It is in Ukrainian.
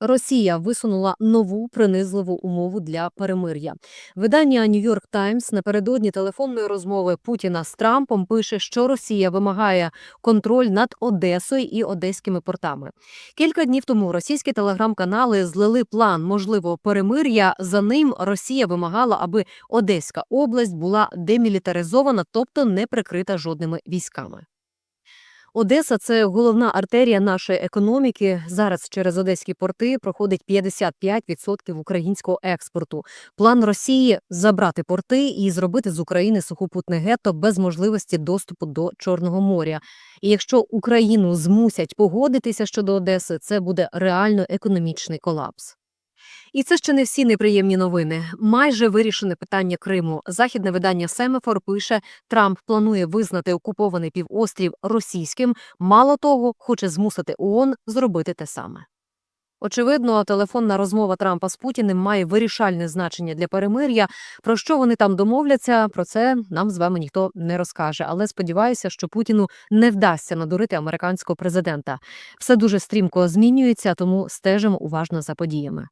Росія висунула нову принизливу умову для перемир'я. Видання New York Times напередодні телефонної розмови Путіна з Трампом пише, що Росія вимагає контроль над Одесою і одеськими портами. Кілька днів тому російські телеграм-канали злили план можливого перемир'я. За ним Росія вимагала, аби Одеська область була демілітаризована, тобто не прикрита жодними військами. Одеса це головна артерія нашої економіки. Зараз через одеські порти проходить 55% українського експорту. План Росії забрати порти і зробити з України сухопутне гетто без можливості доступу до Чорного моря. І якщо Україну змусять погодитися щодо Одеси, це буде реально економічний колапс. І це ще не всі неприємні новини. Майже вирішене питання Криму. Західне видання Семефор пише, Трамп планує визнати окупований півострів російським. Мало того, хоче змусити ООН зробити те саме. Очевидно, телефонна розмова Трампа з Путіним має вирішальне значення для перемир'я. Про що вони там домовляться, про це нам з вами ніхто не розкаже. Але сподіваюся, що Путіну не вдасться надурити американського президента. Все дуже стрімко змінюється, тому стежимо уважно за подіями.